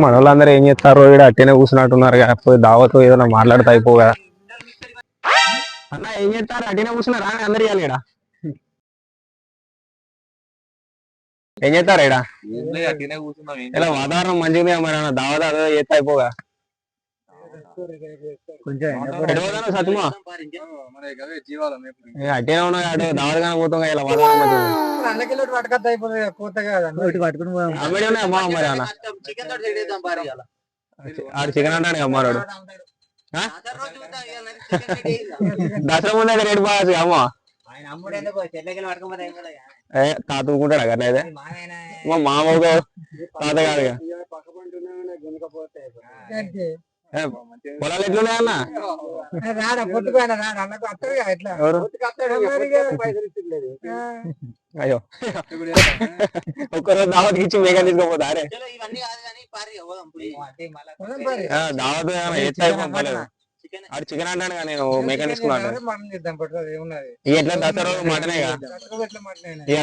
మన వాళ్ళందరూ ఏం చేస్తారు? ఇక్కడ అట్టేనే కూర్చున్నట్టున్నారు కదా. పోయి దావతో ఏదైనా మాట్లాడితే అయిపో కదా. అన్న ఏం చేస్తారు? అట్టేనే కూర్చున్నారా అని అందరు ఇవ్వాలి ఇక్కడ ఏం చేస్తారు ఇక్కడ ఇలా వాతావరణం మంచిగా మరి అన్న? దావత అదో చేస్తే అయిపోగా కొంచెం సత్యమా? అటు పోతాం ఇలా పట్టుకొద్ద అయిపోతుంది పట్టుకుని పోదాం. అమ్మడి ఉన్నాయి అమ్మా మరి అన్న? చికెన్. ఆడు అంటాడు అమ్మాడు దసరా ముందే రేటు బాగా అమ్మ. ఆయన అమ్ముడు ఎందుకు చెట్లకి పట్టుకోపోతే ఏం కూడా ఏ తాత ఊరుకుంటాడా కదా అయితే? మా మామ తాత కాదు పొలాలు ఎట్లున్నాయన్న రాడా పొద్దుపోయినా రాడా అన్నకు అత్తగా ఎట్లా? ఎవరు? ఆ, అయ్యో. ఒక్కరోజు దావత్ ఇచ్చి మేఘం తీసుకోపోతా అరే. చలో ఇవన్నీ కాదు కానీ పారి పోదాం పోయి. పోదాం మరి. ఆ, దావత్ ఎట్లా అయిపోలేదు చికెన్ ఆడు చికెన్ అంటాడు కదా నేను మేకన్ తీసుకున్నాను ఎట్లా దసరా రోజు మటనే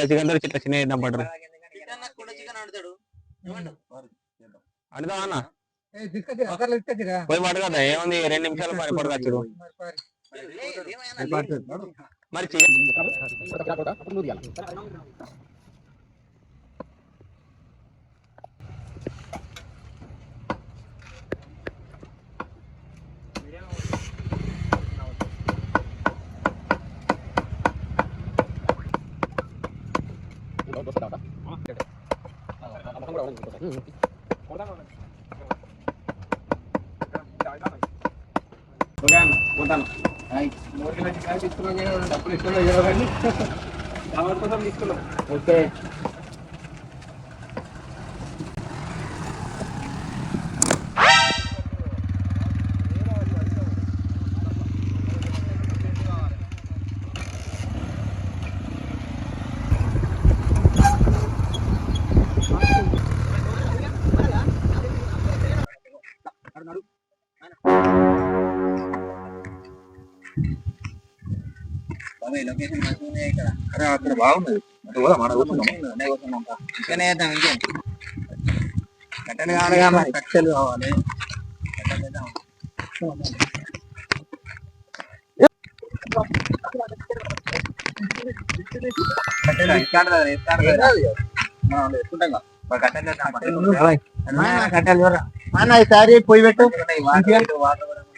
చికెన్ దొరికి ఇట్లా చిన్న? అడుగుదాం అన్న ఏ, తీసుకొచ్చి అసలు తీసుకొచ్చిరా పోయి పట్టుకోద్దా ఏముంది రెండు నిమిషాలు పని పట్టుకొచ్చు మరి పారి. తీసుకున్నాం డబ్బులు ఇస్తున్నాం. కదా చికెన్ బాబాయ్ లొకేషన్ మంచిగా అరే అక్కడ బాగున్నది అటు అనే కూర్చున్నాం రా. చికెన్ వేద్దాం ఇంకేం కట్టెలు మరి కట్టెలు కావాలి కట్టెలు వేద్దాం. కట్టెలు. మనం ఎత్తుకుంటాం కదా. మరి కట్టెలు వేద్దాం, కట్టెలు ఉన్నాయి. అన్న, కట్టెలు చూడరా. అన్న ఈ సారీ పోయి పెట్టు ఉన్నాయి, వాటర్ పెట్టు, వాటర్ కూడా ఉన్నాయి.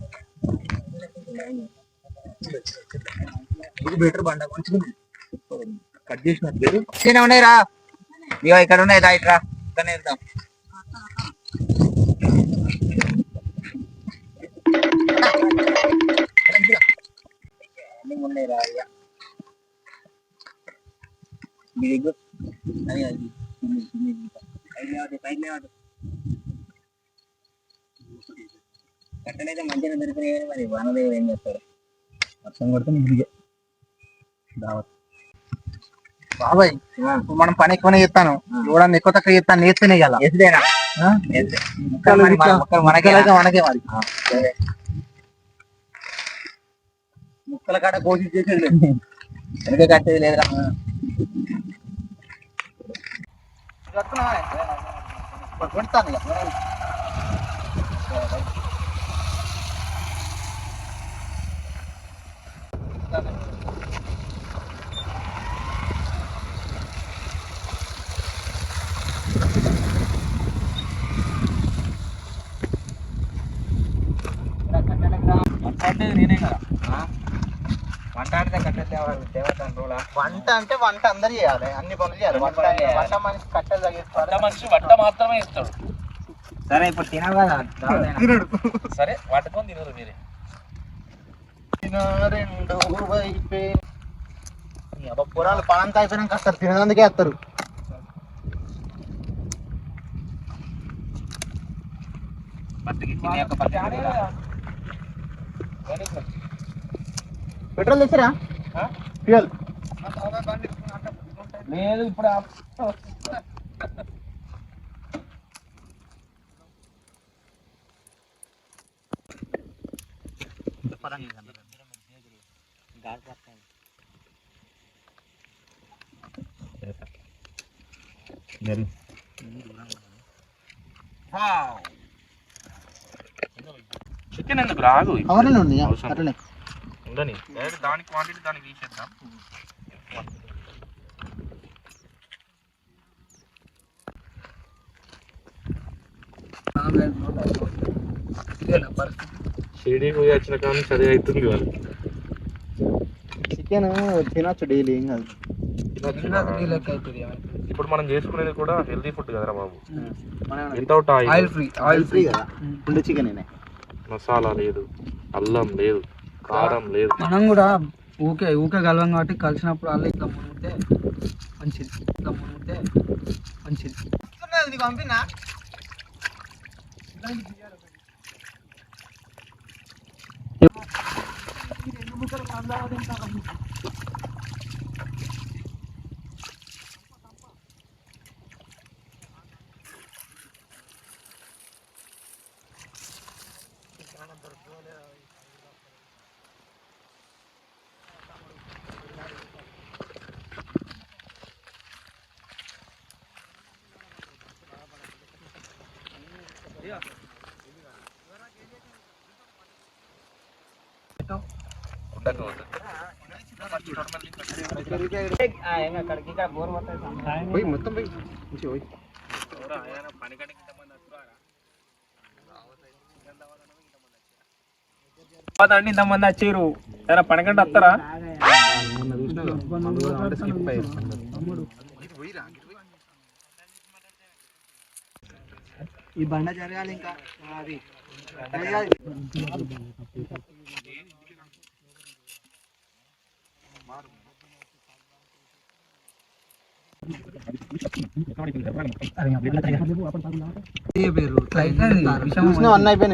ఇది బెటర్ బండ మంచిగా కట్ చేసినట్టు చిన్న ఉన్నాయి రా. ఇగో ఇక్కడ ఉన్నాయి రా ఇట్రా. ఇక్కడ వెళ్దాం. ఉన్నాయి రా ఇక మీ దగ్గర అది అది. పైకి మంచిగా దొరికినాయి కానీ మరి వానదేవుడు ఏం చేస్తారు? వర్షం కొడితే బాబాయ్ ఇప్పుడు మనం పని ఎక్కువనే చేస్తాను చూడండి ఎక్కువ తక్కువ చేస్తాను నేర్చుకునే కదా ముక్కలు మనకే మనకే మరి ముక్కల కాడ కోసి చేసేది వెనక కట్టేది లేదురా కొడతాను. వంట అంటే వంట అందరు చేయాలి అన్ని పనులు చేయాలి. వంట వంట మనిషి కట్టెలు తగ్గిస్తారు మనిషి వంట మాత్రమే ఇస్తాడు సరే ఇప్పుడు తినవు సరే వాటితో తినరు మీరే. రెండు వైపే. పొలాలు పనంతా అయిపోయినాక వస్తారు తినందుకే వస్తారు పెట్రోల్ తెచ్చిరా? లేదు ఇప్పుడు చికెన్ ఎందుకు రాదు? అవన్నీ ఉన్నాయా? అట్లనే. ఉండని. దాని క్వాంటిటీ దానికి తీసేద్దాం షిరిడి పోయి వచ్చిన కానీ సరే అవుతుంది వాళ్ళు చికెన్ తినొచ్చు డైలీ ఏం కాదు. ఇప్పుడు మనం చేసుకునేది కూడా హెల్దీ ఫుడ్ కదరా బాబు. Without oil free oil free కదా? ఉండే చికెన్ మసాలా లేదు అల్లం లేదు. కారం లేదు మనం కూడా ఊకే ఊకే కలవం కాబట్టి కలిసినప్పుడు అల్ల ఇట్లా మునిగితే మంచిది ఇట్లా మునిగితే మంచిది పంపినా పోయి మొత్తం పోయి. పోయి. అండి ఇంతమంది వచ్చారు. సరే పనకంటే వస్తారా? ఈ బండ జరగాలి ఇంకా. అది.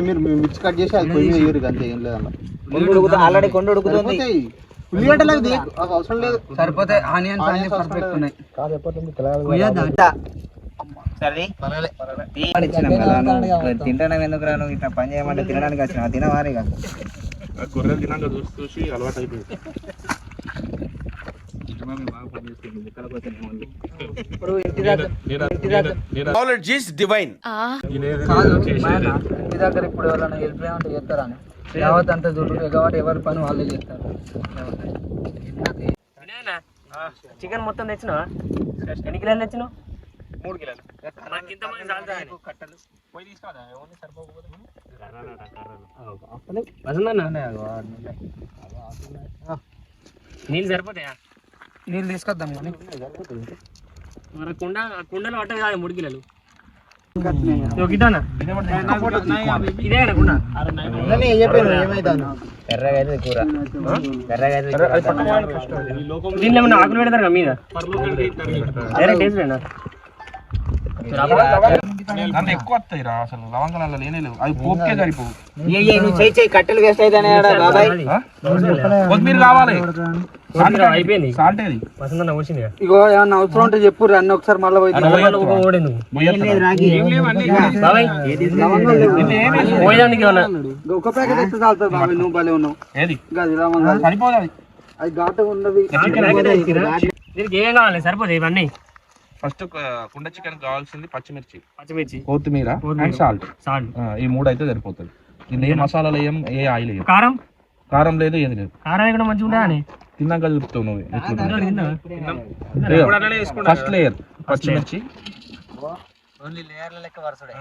మీరు మిర్చి కట్ చేసి అది పొయ్యి మీద వేయరు అంతే ఏం లేదన్న. ఆల్రెడీ కొండ ఉడుకుతుంది. అవి అవసరం లేదు. సరిపోతే ఆనియన్స్ అన్ని పర్ఫెక్ట్. ఉన్నాయి ఎందుకు రాను? ఇట్లా పని చేయమంటే తినడానికి వచ్చిన తినవారే కదా. గొర్రెలు తినాక చూసి చూసి అలవాటు అయిపోయింది ఇప్పుడు ఇంటి దగ్గర ఇంటి ఇప్పుడు ఎవరైనా హెల్ప్ చేయమంటే చేస్తారా అని యావత్ అంతా చూడు కాబట్టి ఎవరి పని వాళ్ళే చేస్తారు. చికెన్ మొత్తం తెచ్చినావా? ఎన్ని కిలోలు తెచ్చినావు? మూడు కిలోలు. నీళ్ళు సరిపోతాయా? నీళ్ళు తీసుకొద్దాం కానీ. మరి కుండ కుండలు పట్టదు కాదు మూడు కిలోలు దీనిలో ఏమన్నా ఆకులు పెడతారు కదా మీద డైరెక్ట్ దాంట్లో ఎక్కువ వస్తాయి రా అసలు. లవంగాలలో లేనే లేవు. అవి పోపుకే సరిపోవు. నువ్వు చేయి చేయి కట్టెలు వేస్ట్ బాబాయ్. కొత్తిమీర కావాలి. అయిపోయింది? సాల్ట్ ఏది? వసంత వచ్చింది ఇగో ఏమన్నా అవసరం ఉంటే చెప్పు అన్ని ఒకసారి మళ్ళీ పోయి బాబాయ్ పోయేదానికి ఏమన్నా ఒక ప్యాకెట్ అయితే చాలుతుంది బాబాయ్ నువ్వు భలే ఉన్నావు. ఏది? ఇంకా అది. లవంగాలు. సరిపోదు ఘాటు ఉన్నది దీనికి ఏం కావాలి? సరిపోతాయి ఇవన్నీ. ఫస్ట్ కుండ చికెన్ కావాల్సింది పచ్చిమిర్చి. పచ్చిమిర్చి. కొత్తిమీర అండ్ సాల్ట్. సాల్ట్. ఈ మూడు అయితే సరిపోతుంది. దీన్ని ఏ మసాలాలు వేయం ఏ ఆయిల్ వేయం కారం? కారం లేదు ఏది లేదు. కారం కూడా మంచిగా అని? తిన్నాక చూపుతావు నువ్వు. ఫస్ట్ లేయర్ పచ్చిమిర్చి. ఓన్లీ లేయర్ల లెక్క వరుసడే.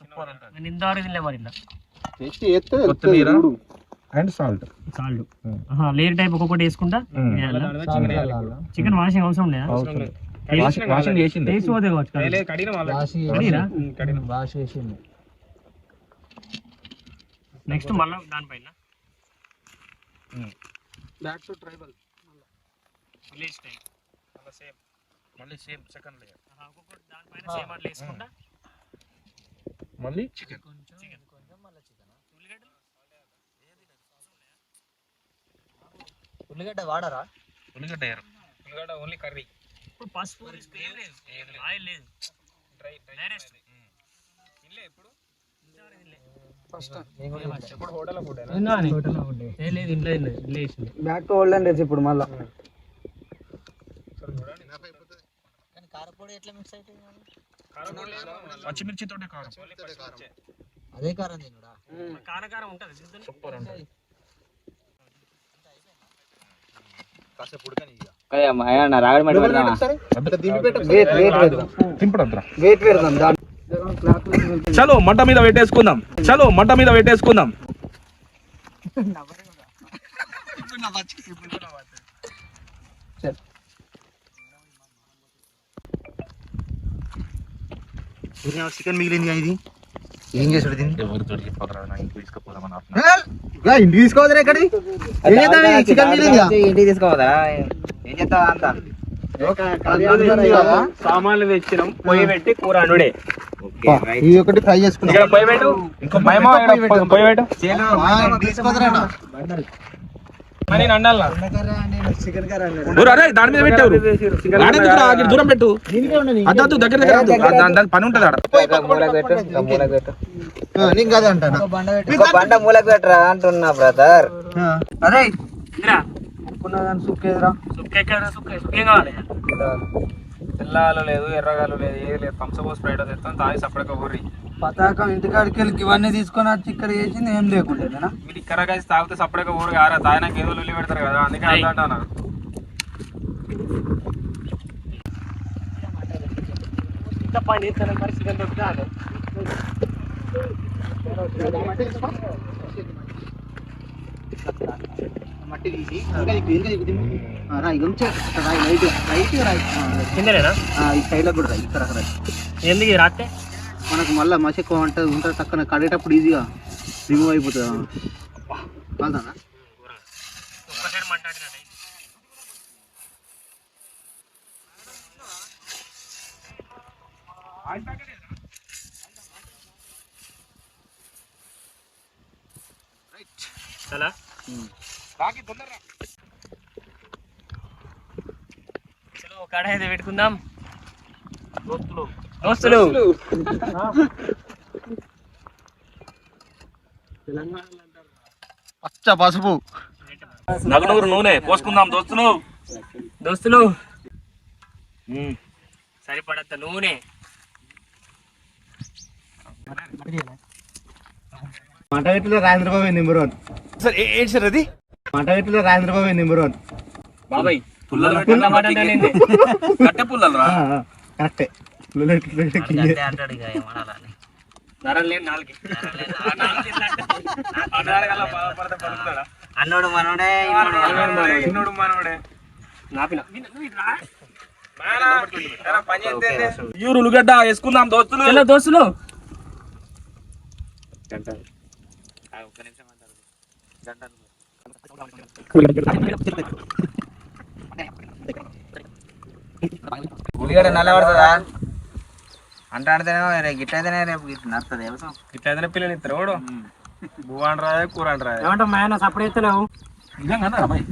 సూపర్ ఉంటుంది నేను ఇంతవరకు తినలే మరి ఇట్లా. టేస్ట్ చేస్తే కొత్తిమీర. And salt. Salt. Layer type ఒక్కొక్కటి వేసుకుంటా? చికెన్ వాషింగ్ అవసరం లేదా? వాషింగ్ చేసింది. టేస్ట్ పోతే? నెక్స్ట్ మళ్ళీ దానిపైన? Back to tribal village type same. మళ్ళీ సేమ్ సెకండ్ లేయర్. ఒక్కొక్కటి దానిపైన సేమ్ అట్లా వేసుకుంటా? మళ్ళీ చికెన్. ఉల్లిగడ్డ వాడరా? ఉల్లిగడ్డ వేయరు ఉల్లిగడ్డ ఓన్లీ కర్రీ. పసుపు ఏం లేదు. ఆయిల్ లేదు. డైరెక్ట్ ఇప్పుడు. హోటల్ ఫుడ్ ఏ లేదు ఇంట్లో తిన్నా, ఇంట్లో వేసింది బ్యాక్ టు ఓల్డ్ డేస్ ఇప్పుడు మళ్ళా. కానీ కారపొడి ఎట్లా మిక్స్ అవుతుంది పచ్చిమిర్చి తోటే కారం. అదే కారం తినుడా? కారం కారం ఉంటుంది సూపర్ ఉంటుంది రాగడి మట్టి వెయిట్ వెయిట్ పెడదాం తింపడద్దురా వెయిట్ పెడదాం దాని చలో మంట మీద పెట్టేసుకుందాం. చలో మంట మీద పెట్టేసుకుందాం. చికెన్ మిగిలింది ఇది? ఏం చేసాడు దీన్ని? ఎవరితో తీసుకుపోదామని ఏ, ఇంటికి తీసుకోవద్దురా ఇక్కడ ఏం చేద్దాం? చికెన్ మిగిలింది ఇంటికి తీసుకోవదా ఏం చేస్తావా అంత? సామాన్లు తెచ్చినాం. పొయ్యి పెట్టి కూర అనుడే ఇది ఒకటి ఫ్రై చేసుకున్నాం. ఇక్కడ పొయ్యి పెట్టు. ఇంకో పొయ్యి పెట్టు. దాని మీద పెట్టారు దూరం పెట్టు. అద్దద్దు దగ్గర దగ్గర దాని దాని పని ఉంటుంది ఆడ. బండ మూలకు పెట్టరా అంటున్నా బ్రదర్. కానీ సుక్కేదిరా. సుక్క సుక్క సుక్కేం కావాలి? తెల్లాలు లేదు ఎర్రగాలు లేదు ఏది లేదు. థమ్స్అప్ స్ప్రైట్ తెస్తాం తాగి సపరేట్గా ఊరి పతాకం ఇంటికాడికి వెళ్ళి ఇవన్నీ తీసుకొని వచ్చి ఇక్కడ చేసింది ఏం లేకుండా మీరు ఇక్కడ కలిసి తాగితే సపరేట్గా ఊరు కారా తాగినాక ఏదో లొల్లి పెడతారు కదా అందుకే అంటాను పని దొరుకుతా మట్టి తీసి రాయి రాయి లైట్ లైట్ రాయి కిందనేనా? ఈ కూడా రాయి ఇక్కడ రాయి ఎందుకు ఇది రాస్తే మనకు మళ్ళీ మసి ఎక్కువ ఉంటుంది ఉంటుంది తక్కువ కడేటప్పుడు ఈజీగా రిమూవ్ అయిపోతుంది. కాదా చాలా చలో ఒక కడాయి పెట్టుకుందాం. దోస్తులు. పచ్చ పసుపు. నగనూరు నూనె పోసుకుందాం దోస్తులు. దోస్తులు. సరిపడంత నూనె. మంట వీటిలో Rajendra Babu number one sir ఏంటి సార్ అది? మంట వీటిలో రాజేంద్ర బాబు నెంబర్ వన్? బాబాయ్ పుల్లలు పుల్ల మాట కట్టె పుల్లలు రా. కరెక్టే. అన్నోడు మనోడే చిన్నోడు మనోడే. ఉల్లిగడ్డ వేసుకుందాం దోస్తులు. చలో దోస్తులు? ఉల్లిగడ్డ నల్ల పడుతుందా? అంట ఆడితేనేమో రేపు గిట్ట అయితేనే రేపు గిట్ల నడుతుంది వ్యవసాయం ఇట్లా ఏదైనా పిల్లలు ఇస్తారు వాడు బువ్వ అంటారా కూర అంటారా? ఏమంటావు మాయన సప్పుడు ఎత్తలేవు నిజంగా అమ్మాయి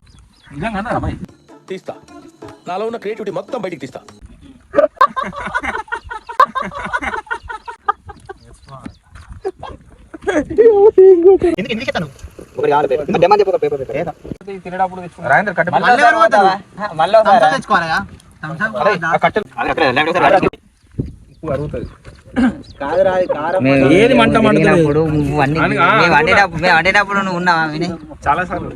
నిజంగా అమ్మాయి తీస్తా. నాలో ఉన్న క్రియేటివిటీ మొత్తం బయటికి తీస్తా. తినేటప్పుడు తెచ్చుకుంటా ఏది మంట? తిరిగినప్పుడు నువ్వు అన్ని మేము వండేటప్పుడు మేము వండేటప్పుడు నువ్వు ఉన్నావా విని? చాలా సార్లు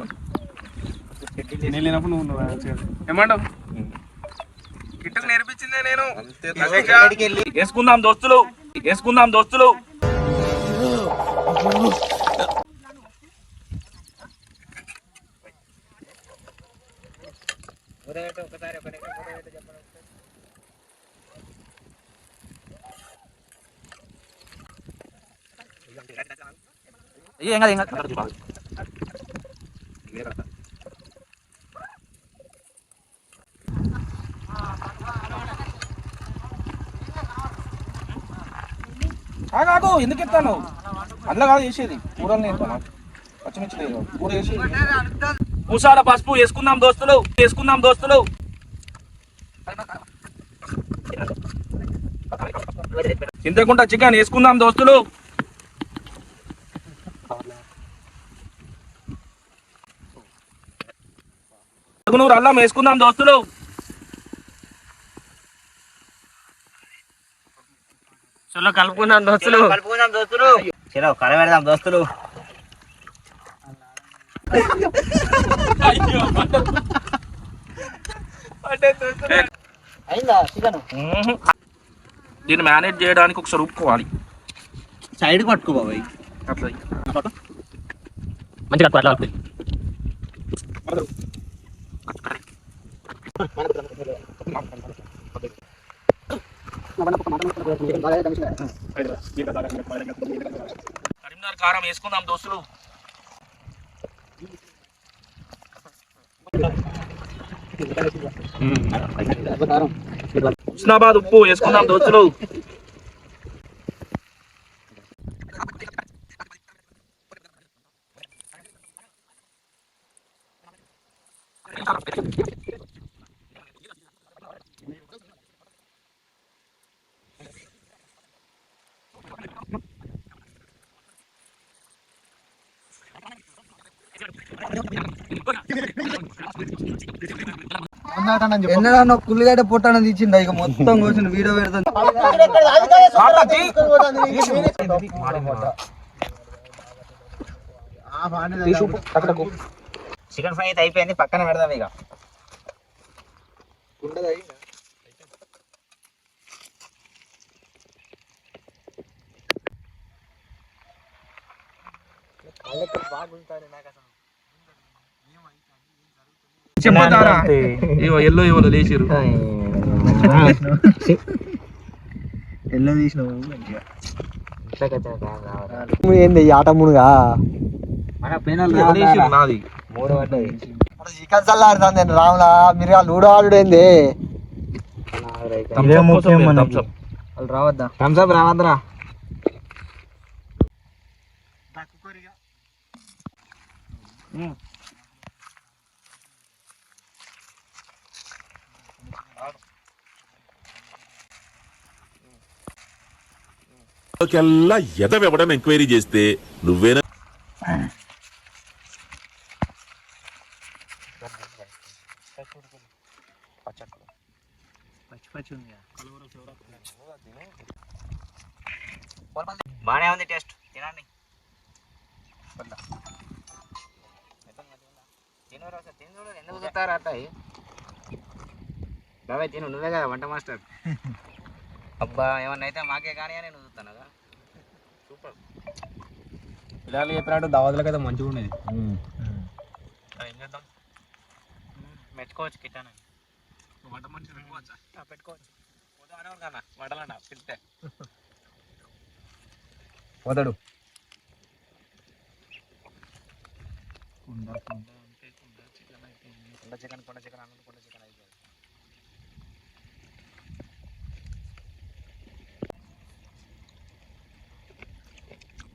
నేను నువ్వు. ఏమంటావు? కిట్టుకు నేర్పించిందే నేను. వేసుకుందాం దోస్తులు. వేసుకుందాం దోస్తులు. ఏం కాదు ఏం కాదు. కాదు ఎందుకు ఎత్తాను? అందులో కాదు చేసేది. కూరలు ఎత్తాను పచ్చిమిర్చి లేదు. కూర చేసి పూసాల పసుపు వేసుకుందాం దోస్తులు వేసుకుందాం దోస్తులు. చింతకుంట చికెన్ వేసుకుందాం దోస్తులు. నూరు అల్లం వేసుకుందాం దోస్తులు. చలో కలుపుకుందాం దోస్తులు. కలుపుకుందాం దోస్తులు. చలో కల పెడదాం దోస్తులు. అయిందా చికెన్? దీన్ని మేనేజ్ చేయడానికి ఒకసారి ఊపుకోవాలి. సైడ్ పట్టుకో బాబాయ్. అట్లా మంచిగా అట్లా కలుపు. కరీంనగర్ కారం వేసుకుందాం దోస్తులు. హుస్నాబాద్ ఉప్పు వేసుకుందాం దోస్తులు. ఎన్నడన్నా కుల్లిగడ్డ పొట్టాన తీసిండా ఇక మొత్తం కూర్చుని వీడియో పెడతాను. చికెన్ ఫ్రై అయితే అయిపోయింది పక్కన పెడదాం ఇక. చెప్పతారా ఇగో ఎల్లో ఇవ్వలో లేచిరు ఎల్లో తీసినావు ఏంది ఆట మునుగా? నాది. చికెన్ చల్లారుతుంది రాములా? మీరు లూడో ఆడు ఏంది. వాళ్ళు రావద్దా? థమ్స్ అప్ రావద్దురా. కెల్లా ఎదవెవడని ఎంక్వైరీ చేస్తే నువ్వేనా? బానే ఉంది టేస్ట్. తినండి. తిను రా సార్, తిను చూడు, ఎందుకు చూస్తారా అట్లా బాబాయ్ తిను. నువ్వే కదా వంట మాస్టర్. అబ్బా ఏమన్నా అయితే మాకే కానీ అని నువ్వు చూస్తాను కదా పిల్లలు చెప్పినట్టు దావతులకు అయితే మంచిగా ఉండేది. ఏం చేద్దాం? మెచ్చుకోవచ్చు కిటాన్ వంట మనిషి పెట్టుకోవచ్చా. కన్నా పోతాడు. కుండ చికెన్ కుండ చికెన్ అన్నం కుండ చికెన్ అయిపోయింది.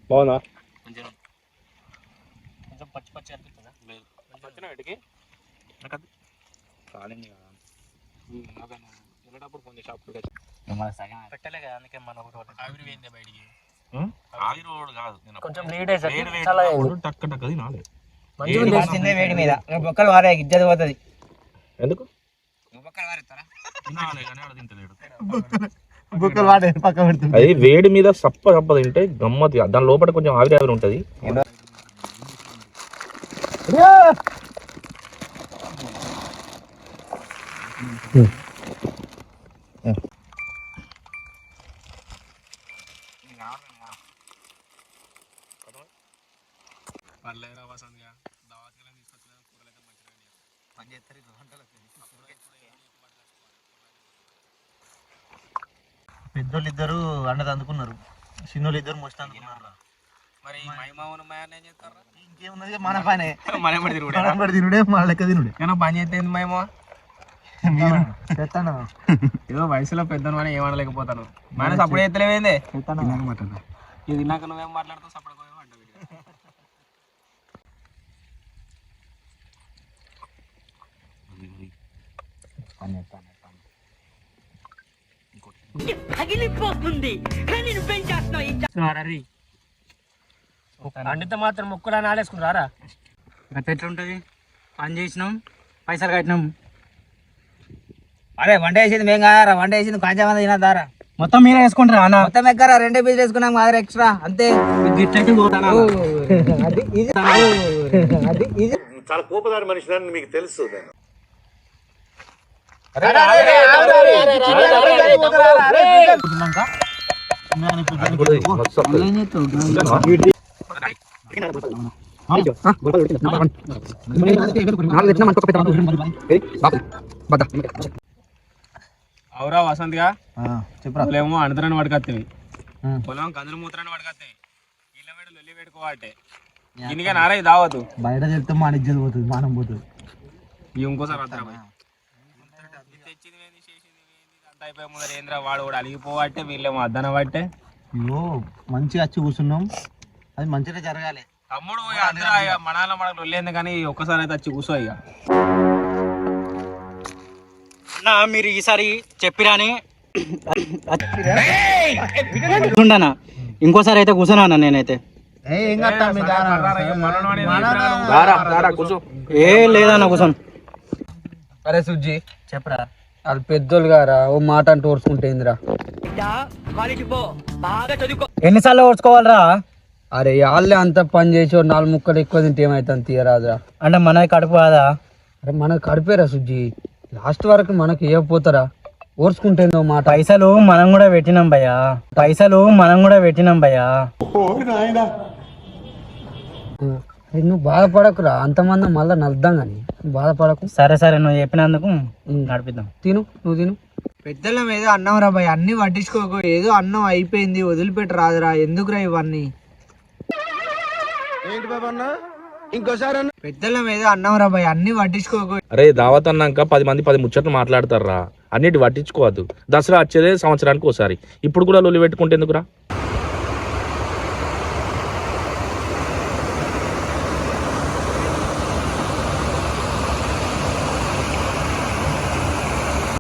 కొంచెం పచ్చి పచ్చి అనిపిస్తుందా? లేదు. వచ్చిన వీటికి? కాలింది కదా. వెళ్ళేటప్పుడు కొంచెం షాప్ పెట్టలే కదా అందుకే మన ఒకటి ఆవిరి పోయింది బయటికి? ఆగి రోడ్ కాదు నేను కొంచెం లేట్ అయ్యి వేడి చాలా టక్క మీద. బొక్కలు వారే ఇజ్జత పోతుంది. ఎందుకు? అది వేడి మీద సప్ప సప్ప తింటే గమ్మత్ దాని లోపల కొంచెం ఆవిరి ఆవిరి ఉంటది. పెద్దోళ్ళు ఇద్దరు అన్నది అందుకున్నారు చిన్నోళ్ళు ఇద్దరు మోసిన అందుకున్నారు మరి ఏం చేస్తారు? ఇంకేమున్నది మన పనే. మన ఎమ్మడి తిరుగుడే మనం కూడా తినుడే మన లెక్క తినుడే. పని చేస్తే మైమో? చెప్తాను ఏదో వయసులో పెద్దను అని ఏమనలేకపోతాను మన అప్పుడే ఎత్తలేవేంది చెప్తాను ఇది తిన్నాక నువ్వేం మాట్లాడుతావు? సపడకోవే అండితే మాత్రం ముక్కడా నాడేసుకున్నారా గట్ట ఎట్లుంటది పని చేసినాం పైసలు కట్టినాం అరే వంట వేసింది మేము కాదారా వంట వేసింది కొంచెం మంది తినదారా మొత్తం మీరే వేసుకుంటారా అన్న మొత్తం ఎక్కరా రెండే పీసులు వేసుకున్నాం కాదరా ఎక్స్ట్రా అంతే గిట్లయితే పోతానా అది ఇది అది ఇది చాలా కోపదారి మనిషి మీకు తెలుసు అవురా వసంత్గా చెప్పరా. పొలమో అనంతరాన్ని పడకత్తవి పొలం కందులు మూత్రాన్ని పడకత్తవి ఇళ్ళ వేడు లొల్లి పెట్టుకోవాటే ఇన్నిగా నారా ఇది దావద్దు బయట చెప్తే మన ఇజ్జత పోతుంది మానం పోతుంది. ఇంకోసారి అంతా అయిపోయి ముందర ఏంద్రా వాడు కూడా అలిగిపోవట్టే వీళ్ళేమో అద్దన పట్టే. మంచిగా వచ్చి కూర్చున్నాం. అది మంచిగా జరగాలి. తమ్ముడు ఇక అందరూ ఇక మనాల మనకు లొల్లేంది కానీ ఒక్కసారి అయితే వచ్చి కూర్చో ఇక. అన్న మీరు ఈసారి చెప్పిరాని? ఉండనా ఇంకోసారి అయితే కూర్చున్నా అన్న నేనైతే. ఏం లేదన్న కూర్చొని అరే సుజ్జి చెప్పరా? అది పెద్దోళ్ళు గారా ఓ మాట అంటే ఓర్చుకుంటేందిరా ఎన్నిసార్లు ఓడ్చుకోవాలరా అరే వాళ్ళే అంత పని చేసి ఓ నాలుగు ముక్కలు ఎక్కువ తింటే ఏమైతుంది తీయరాదురా అంటే మనది కడుపు కాదా అరే మనకు కడిపేరా సుజ్జి. లాస్ట్ వరకు మనకి ఇవ్వకపోతారా? ఓర్చుకుంటేందో మాట. పైసలు మనం కూడా పెట్టినాం భయ్యా. పైసలు మనం కూడా పెట్టినాం భయ్యా. అరే నువ్వు బాధపడకురా. అంతమంది మళ్ళీ నలుద్దాం కానీ నువ్వు బాధపడకు. సరే సరే నువ్వు చెప్పినందుకు నడిపిద్దాం. తిను నువ్వు తిను. పెద్దలం ఏదో అన్నం రా భయ్ అన్ని పట్టించుకోకు. ఏదో అన్నం అయిపోయింది. వదిలిపెట్టి రాదురా. ఎందుకురా ఇవన్నీ? పెద్దలం ఏదో అన్నం రా భయ్ అన్ని పట్టించుకోకు. అరే దావత్ అన్నాక పది మంది పది ముచ్చట్లు మాట్లాడతారా అన్నిటి పట్టించుకోవద్దు. దసరా వచ్చేదే సంవత్సరానికి ఒకసారి ఇప్పుడు కూడా లొల్లి పెట్టుకుంటే ఎందుకురా?